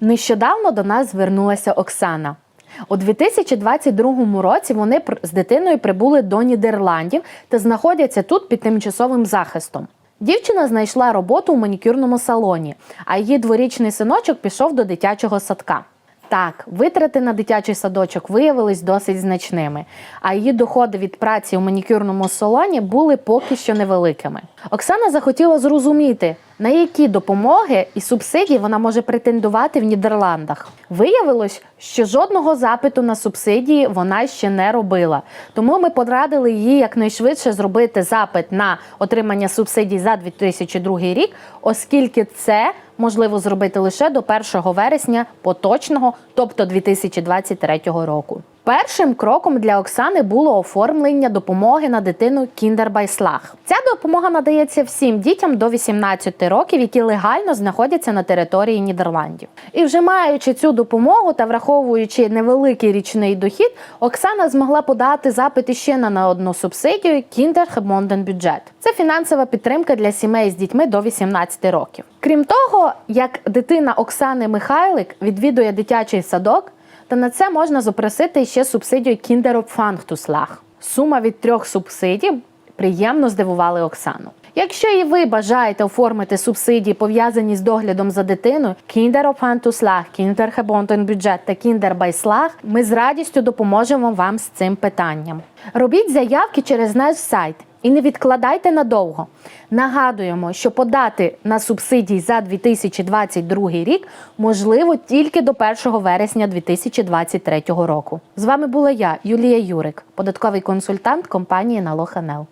Нещодавно до нас звернулася Оксана. У 2022 році вони з дитиною прибули до Нідерландів та знаходяться тут під тимчасовим захистом. Дівчина знайшла роботу у манікюрному салоні, а її дворічний синочок пішов до дитячого садка. Так, витрати на дитячий садочок виявились досить значними, а її доходи від праці у манікюрному салоні були поки що невеликими. Оксана захотіла зрозуміти, на які допомоги і субсидії вона може претендувати в Нідерландах. Виявилось, що жодного запиту на субсидії вона ще не робила. Тому ми порадили їй якнайшвидше зробити запит на отримання субсидій за 2002 рік, оскільки це можливо зробити лише до 1 вересня поточного, тобто 2023 року. Першим кроком для Оксани було оформлення допомоги на дитину Кіндербайслаг. Ця допомога надається всім дітям до 18 років, які легально знаходяться на території Нідерландів. І вже маючи цю допомогу та враховуючи невеликий річний дохід, Оксана змогла подати запит іще на, одну субсидію Кіндерхебонденбюджет. Це фінансова підтримка для сімей з дітьми до 18 років. Крім того, як дитина Оксани Михайлик відвідує дитячий садок, то на це можна запросити ще субсидію Kinderopfangtoeslag. Сума від трьох субсидій приємно здивували Оксану. Якщо і ви бажаєте оформити субсидії, пов'язані з доглядом за дитиною, Kinderopfangtoeslag, Kindergebondenbudget та Kinderbeislag, ми з радістю допоможемо вам з цим питанням. Робіть заявки через наш сайт і не відкладайте надовго. Нагадуємо, що подати на субсидії за 2022 рік можливо тільки до 1 вересня 2023 року. З вами була я, Юлія Юрик, податковий консультант компанії Налог.НЛ.